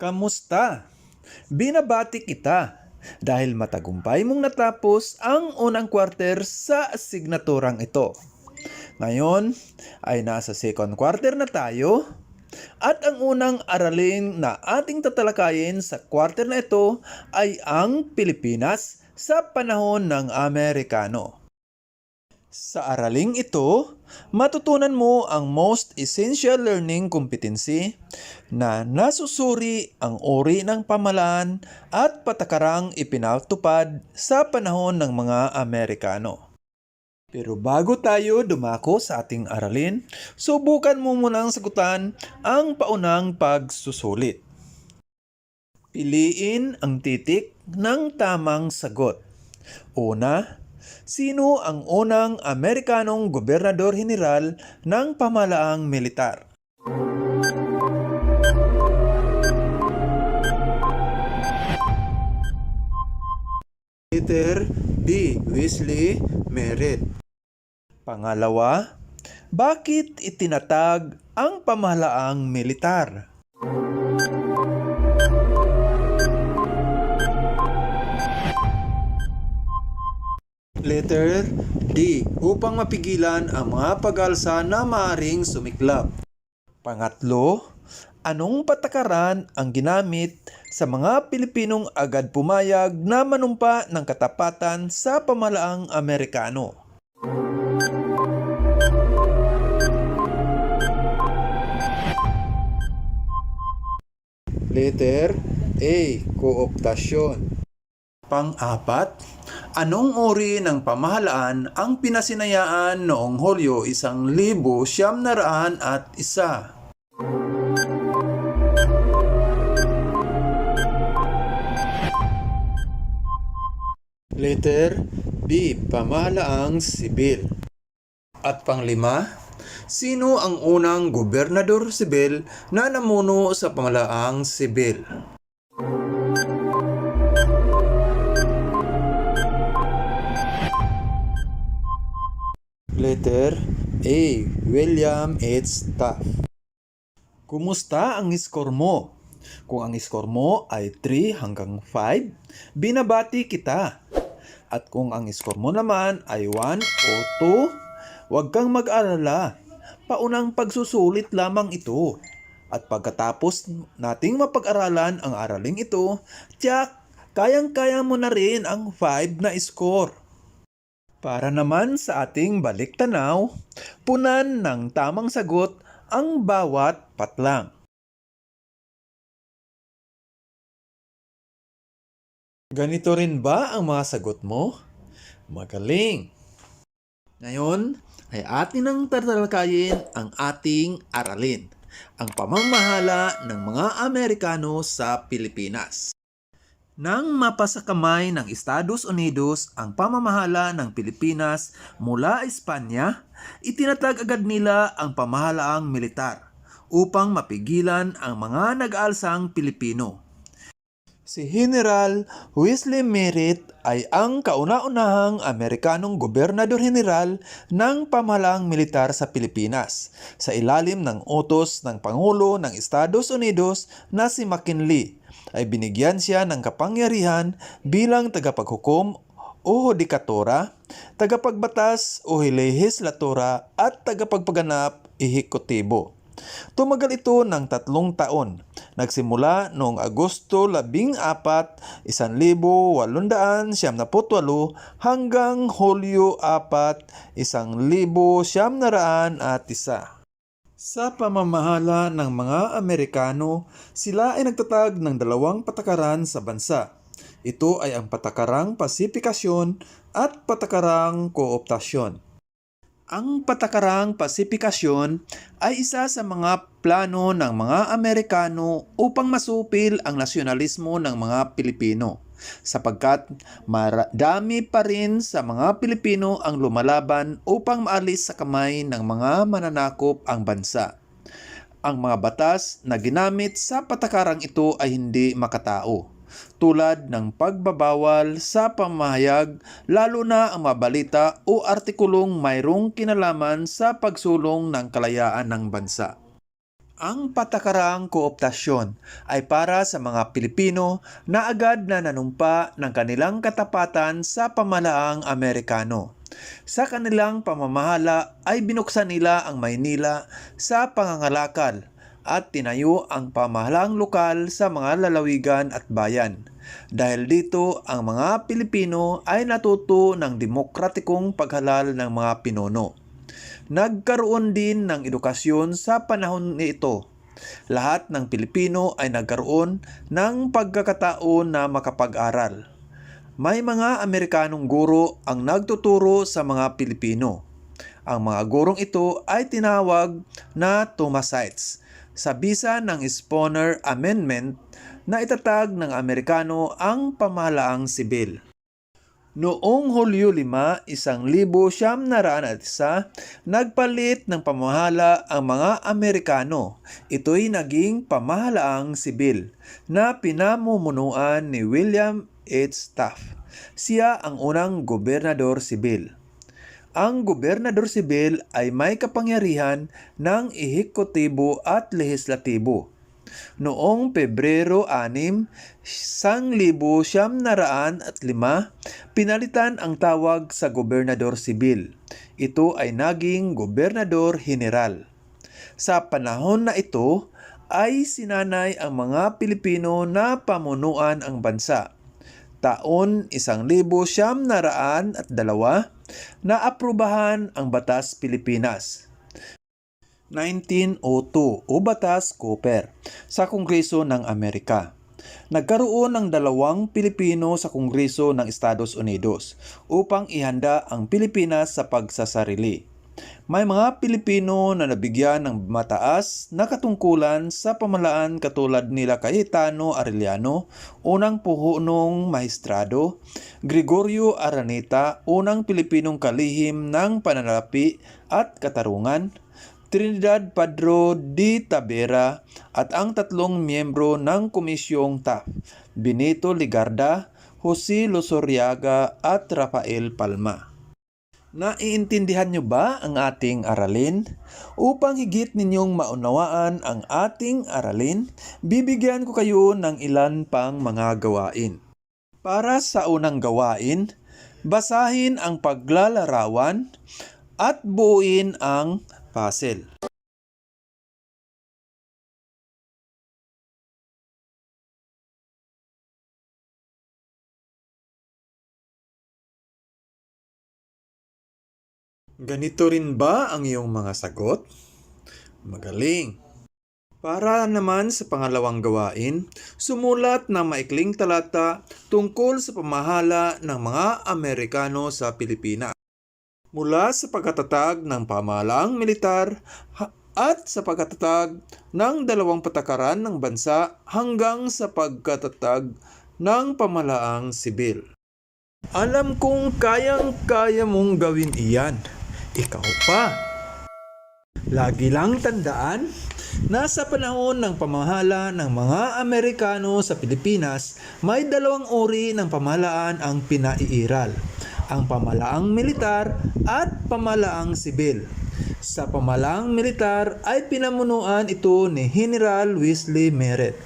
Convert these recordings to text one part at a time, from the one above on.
Kamusta? Binabati kita dahil matagumpay mong natapos ang unang quarter sa asignaturang ito. Ngayon ay nasa second quarter na tayo at ang unang aralin na ating tatalakayin sa quarter na ito ay ang Pilipinas sa panahon ng Amerikano. Sa araling ito, matutunan mo ang most essential learning competency na nasusuri ang uri ng pamalaan at patakarang ipinatupad sa panahon ng mga Amerikano. Pero bago tayo dumako sa ating aralin, subukan mo munang sagutan ang paunang pagsusulit. Piliin ang titik ng tamang sagot. Una, sino ang unang Amerikanong gobernador general ng pamalaang militar? Peter B. Wesley Merritt. Pangalawa, bakit itinatag ang pamahalaang militar? Letter D. Upang mapigilan ang mga pag-alsa na maaring sumiklab. Pangatlo, anong patakaran ang ginamit sa mga Pilipinong agad pumayag na manumpa ng katapatan sa pamalaang Amerikano? Letter A. Kooptasyon Pang-apat, anong uri ng pamahalaan ang pinasinayaan noong Hulyo isang libo siyam na raan at isa? Letter B. Pamahalaang sibil At panglima, sino ang unang gobernador sibil na namuno sa pamahalaang sibil? Letter A. William H. Taft Kumusta ang score mo? Kung ang score mo ay 3 hanggang 5, binabati kita. At kung ang score mo naman ay 1 o 2, huwag kang mag-alala. Paunang pagsusulit lamang ito. At pagkatapos nating mapag-aralan ang araling ito, tiyak, kayang-kaya mo na rin ang 5 na score. Para naman sa ating balik tanaw, punan ng tamang sagot ang bawat patlang. Ganito rin ba ang mga sagot mo? Magaling! Ngayon ay atin ang tatalakayin ang ating aralin, ang pamamahala ng mga Amerikano sa Pilipinas. Nang mapasakamay ng Estados Unidos ang pamamahala ng Pilipinas mula Espanya, itinatag agad nila ang pamahalaang militar upang mapigilan ang mga nag-aalsang Pilipino. Si General Wesley Merritt ay ang kauna-unahang Amerikanong gobernador general ng pamahalaang militar sa Pilipinas sa ilalim ng utos ng Pangulo ng Estados Unidos na si McKinley ay binigyan siya ng kapangyarihan bilang tagapaghukom o hodikatora, tagapagbatas o lehislatura at tagapagpaganap ehekutibo. Tumagal ito ng tatlong taon. Nagsimula noong Agosto 14, 1878 hanggang Hulyo 4, 1901. Sa pamamahala ng mga Amerikano, sila ay nagtatag ng dalawang patakaran sa bansa. Ito ay ang patakarang pasifikasyon at patakarang kooptasyon. Ang patakarang pasifikasyon ay isa sa mga plano ng mga Amerikano upang masupil ang nasyonalismo ng mga Pilipino sapagkat marami pa rin sa mga Pilipino ang lumalaban upang maalis sa kamay ng mga mananakop ang bansa. Ang mga batas na ginamit sa patakarang ito ay hindi makatao tulad ng pagbabawal sa pamahayag lalo na ang mabalita o artikulong mayroong kinalaman sa pagsulong ng kalayaan ng bansa. Ang patakarang kooptasyon ay para sa mga Pilipino na agad na nanumpa ng kanilang katapatan sa pamalaang Amerikano. Sa kanilang pamamahala ay binuksan nila ang Maynila sa pangangalakal at tinayo ang pamahalaang lokal sa mga lalawigan at bayan. Dahil dito, ang mga Pilipino ay natuto ng demokratikong paghalal ng mga pinuno. Nagkaroon din ng edukasyon sa panahon nito. Lahat ng Pilipino ay nagkaroon ng pagkakataon na makapag-aral. May mga Amerikanong guro ang nagtuturo sa mga Pilipino. Ang mga gurong ito ay tinawag na Thomasites sa bisa ng Spooner Amendment na itatag ng Amerikano ang pamahalaang sibil. Noong Hulyo 5, isang libo siyam na raan at isa, nagpalit ng pamahala ang mga Amerikano. Ito'y naging pamahalaang sibil na pinamumunuan ni William H. Taft. Siya ang unang gobernador sibil. Ang gobernador sibil ay may kapangyarihan ng ehekutibo at lehislatibo. Noong Pebrero 6, sang libo siyam na raan at lima, pinalitan ang tawag sa gobernador sibil. Ito ay naging gobernador general. Sa panahon na ito, ay sinanay ang mga Pilipino na pamunuan ang bansa. Taon isang libo siyam na raan at dalawa, na aprubahan ang Batas Pilipinas. 1902 o Batas Cooper sa Kongreso ng Amerika. Nagkaroon ng dalawang Pilipino sa Kongreso ng Estados Unidos upang ihanda ang Pilipinas sa pagsasarili. May mga Pilipino na nabigyan ng mataas na katungkulan sa pamalaan katulad nila Cayetano Arellano, unang puhunong maestrado, Gregorio Araneta, unang Pilipinong kalihim ng pananalapi at katarungan, Trinidad Padro de Tabera at ang tatlong miyembro ng Komisyong TAF, Benito Ligarda, Jose Losoriaga at Rafael Palma. Naiintindihan nyo ba ang ating aralin? Upang higit ninyong maunawaan ang ating aralin, bibigyan ko kayo ng ilan pang mga gawain. Para sa unang gawain, basahin ang paglalarawan at buuin ang puzzle. Ganito rin ba ang iyong mga sagot? Magaling! Para naman sa pangalawang gawain, sumulat ng maikling talata tungkol sa pamahala ng mga Amerikano sa Pilipinas. Mula sa pagkatatag ng pamahalaang militar at sa pagkatatag ng dalawang patakaran ng bansa hanggang sa pagkatatag ng pamahalaang sibil. Alam kong kayang-kaya mong gawin iyan. Ikaw pa. Lagi lang tandaan na sa panahon ng pamahala ng mga Amerikano sa Pilipinas, may dalawang uri ng pamahalaan ang pinaiiral. Ang pamalaang militar at pamalaang sibil. Sa pamalaang militar ay pinamunuan ito ni General Wesley Merritt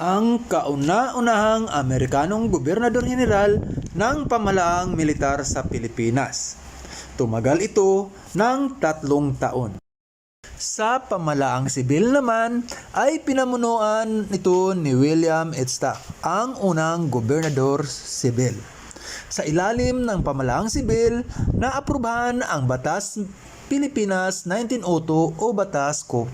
ang kauna-unahang Amerikanong Gobernador General ng pamalaang militar sa Pilipinas. Tumagal ito ng tatlong taon. Sa pamalaang sibil naman ay pinamunuan ito ni William. Taft, ang unang gobernador sibil. Sa ilalim ng pamalaang sibil, naaprubahan ang Batas Pilipinas 1902 o Batas Ko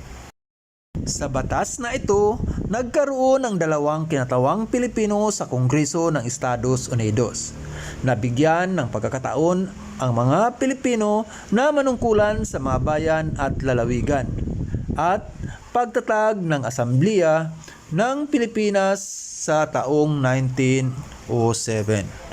sa batas na ito, nagkaroon ng dalawang kinatawang Pilipino sa Kongreso ng Estados Unidos. Nabigyan ng pagkakataon ang mga Pilipino na manungkulan sa mga bayan at lalawigan at pagtatag ng Asamblea ng Pilipinas sa taong 1907.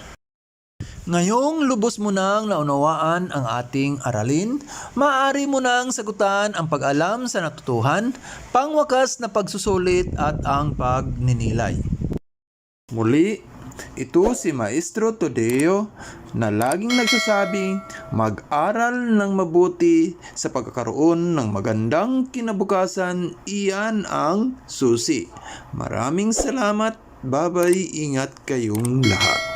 Ngayong lubos mo nang naunawaan ang ating aralin, maaari mo nang sagutan ang pag-alam sa natutuhan, pangwakas na pagsusulit at ang pagninilay. Muli, Ito si Maestro Todeo na laging nagsasabing mag-aral ng mabuti sa pagkakaroon ng magandang kinabukasan, iyan ang susi. Maraming salamat, babay, ingat kayong lahat.